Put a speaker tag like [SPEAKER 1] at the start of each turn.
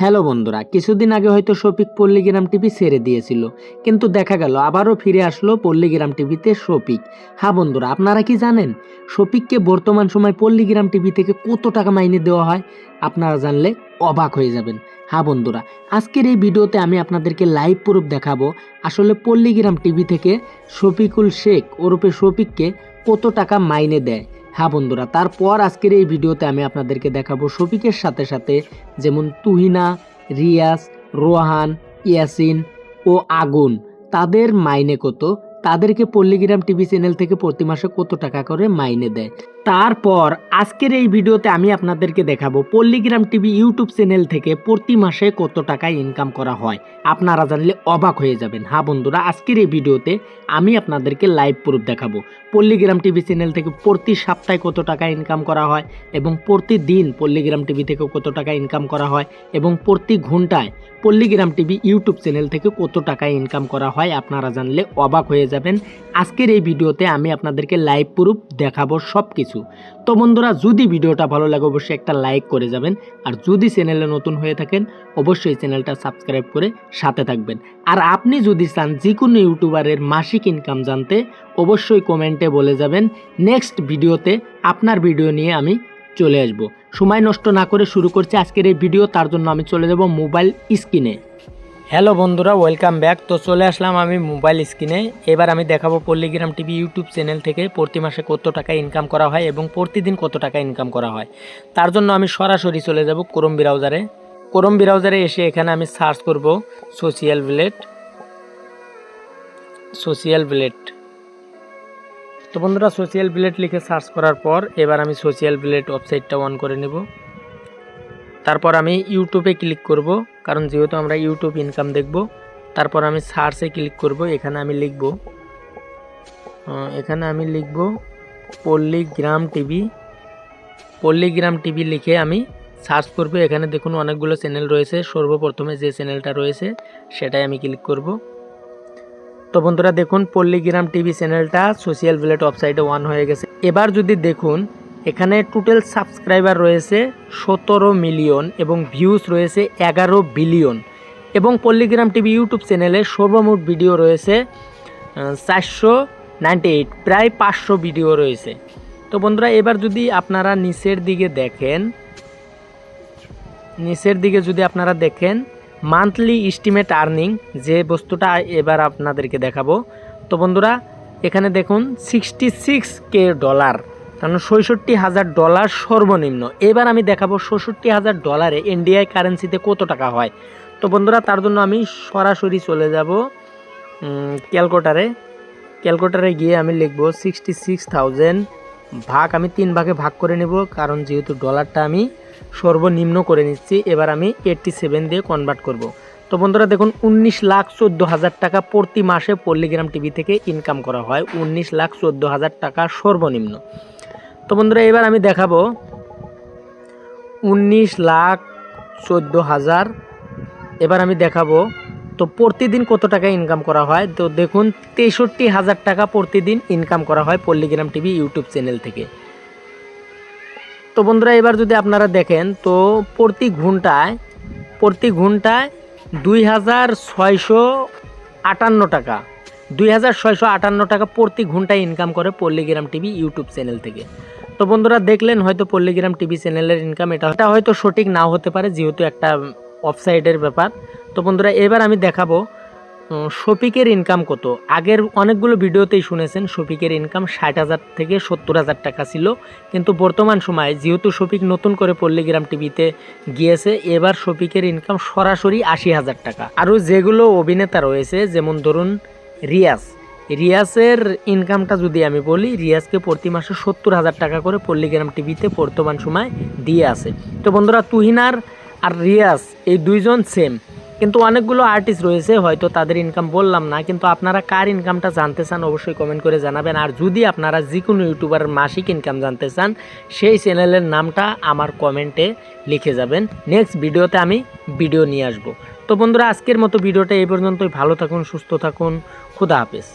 [SPEAKER 1] Hello বন্ধুরা, কিছুদিন আগে হয়তো শফিক পল্লীগ্রাম টিভি ছেড়ে দিয়েছিল, কিন্তু দেখা গেল আবারও ফিরে আসলো পল্লীগ্রাম টিভিতে শফিক। হ্যাঁ বন্ধুরা, আপনারা কি জানেন শফিককে বর্তমান সময় পল্লীগ্রাম টিভি থেকে কত টাকা মাইনে দেওয়া হয়? আপনারা জানলে অবাক হয়ে যাবেন। হ্যাঁ বন্ধুরা, আজকের এই ভিডিওতে আমি আপনাদেরকে লাইভ প্রুফ দেখাবো আসলে পল্লীগ্রাম টিভি থেকে শফিকুল শেখ ওরফে শফিককে কত টাকা মাইনে দেয়। হ্যাঁ বন্ধুরা, তারপর আজকের এই ভিডিওতে আমি আপনাদেরকে দেখাবো শফিকের সাথে সাথে যেমন তুহিনা রিয়াস রোহান, ইয়াসিন ও আগুন। তাদের মাইনে কত? তাদেরকে পল্লীগ্রাম টিভি চ্যানেল থেকে প্রতি মাসে কত টাকা করে মাইনে দেয়? তারপর আজকের এই ভিডিওতে আমি আপনাদেরকে দেখাবো পল্লীগ্রাম টিভি ইউটিউব চ্যানেল থেকে প্রতি মাসে কত টাকা ইনকাম করা হয়। আপনারা জানলে অবাক হয়ে যাবেন। হ্যাঁ বন্ধুরা, আজকের এই ভিডিওতে আমি আপনাদেরকে লাইভ প্রুফ দেখাবো। পল্লীগ্রাম টিভি চ্যানেল থেকে প্রতি সপ্তাহে কত টাকা ইনকাম করা হয় এবং প্রতিদিন পল্লীগ্রাম টিভি থেকে কত টাকা ইনকাম করা হয় এবং প্রতি ঘন্টায় পল্লীগ্রাম টিভি ইউটিউব চ্যানেল থেকে কত টাকা ইনকাম করা হয়, আপনারা জানলে অবাক হয়ে যাবেন। আজকের এই ভিডিওতে আমি আপনাদেরকে লাইভ প্রুফ দেখাবো সব কিছু তো বন্ধুরা, যদি ভিডিওটা ভালো লাগে, অবশ্যই একটা লাইক করে যাবেন। আর যদি চ্যানেলে নতুন হয়ে থাকেন, অবশ্যই চ্যানেলটা সাবস্ক্রাইব করে সাথে থাকবেন। আর আপনি যদি চান যে কোনো ইউটিউবারের মাসিক ইনকাম জানতে, অবশ্যই কমেন্টে বলে যাবেন। নেক্সট ভিডিওতে আপনার ভিডিও নিয়ে আমি চলে আসব। সময় নষ্ট না করে শুরু করছি আজকের এই ভিডিও তার জন্য আমি চলে যাব মোবাইল স্ক্রিনে হ্যালো বন্ধুরা, ওয়েলকাম ব্যাক। তো চলে আসলাম আমি মোবাইল স্ক্রিনে। এবার আমি দেখাবো পল্লিগ্রাম টিভি ইউটিউব চ্যানেল থেকে প্রতি মাসে কত টাকা ইনকাম করা হয় এবং প্রতিদিন কত টাকা ইনকাম করা হয়। তার জন্য আমি সরাসরি চলে যাব ক্রোম ব্রাউজারে ক্রোম ব্রাউজারে এসে এখানে আমি সার্চ করব সোশিয়াল ব্লেড সোশিয়াল ব্লেড তো বন্ধুরা সোশিয়াল ব্লেড লিখে সার্চ করার পর এবার আমি সোশিয়াল ব্লেড ওয়েবসাইটটা অন করে নেব। তারপর আমি ইউটিউবে ক্লিক করব, কারণ যেহেতু আমরা ইউটিউব ইনকাম দেখব, তারপর আমি সার্চে ক্লিক করব, এখানে আমি লিখব এখানে আমি লিখব পল্লীগ্রাম টিভি পল্লীগ্রাম টিভি লিখে আমি সার্চ করব, এখানে দেখুন অনেকগুলো চ্যানেল রয়েছে, সর্বপ্রথমে যে চ্যানেলটা রয়েছে, সেটাই আমি ক্লিক করব। তো বন্ধুরা দেখুন পল্লীগ্রাম টিভি চ্যানেলটা সোশ্যাল ব্লেড ওয়েবসাইটে ওয়ান হয়ে গেছে। এবার যদি দেখুন এখানে টোটাল সাবস্ক্রাইবার রয়েছে সতেরো মিলিয়ন এবং ভিউজ রয়েছে এগারো বিলিয়ন এবং পল্লিগ্রাম টিভি ইউটিউব চ্যানেলে সর্বমোট ভিডিও রয়েছে চারশো নাইনটি এইট প্রায় পাঁচশো ভিডিও রয়েছে। তো বন্ধুরা, এবার যদি আপনারা নিচের দিকে দেখেন, নিচের দিকে যদি আপনারা দেখেন মান্থলি ইস্টিমেট আর্নিং যে বস্তুটা এবার আপনাদেরকে দেখাবো। তো বন্ধুরা, এখানে দেখুন সিক্সটি সিক্স কে ডলার কারণ ছয়ষট্টি হাজার ডলার সর্বনিম্ন। এবার আমি দেখাবো ষষট্টি হাজার ডলারে ইন্ডিয়ায় কারেন্সিতে কত টাকা হয়। তো বন্ধুরা, তার জন্য আমি সরাসরি চলে যাব ক্যালকুলেটারে। ক্যালকুলেটারে গিয়ে আমি লিখব সিক্সটি সিক্স থাউজেন্ড ভাগ, আমি তিন ভাগে ভাগ করে নেব, কারণ যেহেতু ডলারটা আমি সর্বনিম্ন করে নিচ্ছি, এবার আমি এইটটি সেভেন দিয়ে কনভার্ট করব। তো বন্ধুরা, দেখুন, উনিশ লাখ চোদ্দ হাজার টাকা প্রতি মাসে পল্লিগ্রাম টিভি থেকে ইনকাম করা হয়, উনিশ লাখ চোদ্দ হাজার টাকা সর্বনিম্ন। তো বন্ধুরা, এবার আমি দেখাবো উনিশ লাখ চোদ্দ হাজার। এবার আমি দেখাবো, তো প্রতিদিন কত টাকা ইনকাম করা হয়? তো দেখুন, তেষট্টি হাজার টাকা প্রতিদিন ইনকাম করা হয় পল্লীগ্রাম টিভি ইউটিউব চ্যানেল থেকে। তো বন্ধুরা, এবার যদি আপনারা দেখেন, তো প্রতি ঘন্টায় প্রতি ঘন্টায় দুই হাজার ছয়শো আটান্ন টাকা, দুই হাজার ছয়শো আটান্ন টাকা প্রতি ঘন্টায় ইনকাম করে পল্লীগ্রাম টিভি ইউটিউব চ্যানেল থেকে। তো বন্ধুরা দেখলেন, হয়তো পল্লীগ্রাম টিভি চ্যানেলের ইনকাম এটা এটা হয়তো সঠিক নাও হতে পারে, যেহেতু একটা অফসাইডের ব্যাপার। তো বন্ধুরা, এবার আমি দেখাবো শফিকের ইনকাম কত। আগের অনেকগুলো ভিডিওতেই শুনেছেন শফিকের ইনকাম ষাট হাজার থেকে সত্তর হাজার টাকা ছিল। কিন্তু বর্তমান সময়ে, যেহেতু শফিক নতুন করে পল্লীগ্রাম টিভিতে গিয়েছে, এবার শফিকের ইনকাম সরাসরি আশি হাজার টাকা। আরও যেগুলো অভিনেতা রয়েছে, যেমন ধরুন রিয়াজ। রিয়াজের ইনকামটা যদি আমি বলি, রিয়াজকে প্রতি মাসে সত্তর হাজার টাকা করে পল্লীগ্রাম টিভিতে বর্তমান সময় দিয়ে আছে। তো বন্ধুরা, তুহিনার আর রিয়াজ এই দুইজন সেম কিন্তু অনেকগুলো আর্টিস্ট রয়েছে, হয়তো তাদের ইনকাম বললাম না, কিন্তু আপনারা কার ইনকামটা জানতে চান অবশ্যই কমেন্ট করে জানাবেন। আর যদি আপনারা যে কোনো ইউটিউবারের মাসিক ইনকাম জানতে চান, সেই চ্যানেলের নামটা আমার কমেন্টে লিখে যাবেন। নেক্সট ভিডিওতে আমি ভিডিও নিয়ে আসব। তো বন্ধুরা, আজকের মতো ভিডিওটা এই পর্যন্তই। ভালো থাকুন, সুস্থ থাকুন। খুদা হাফেজ।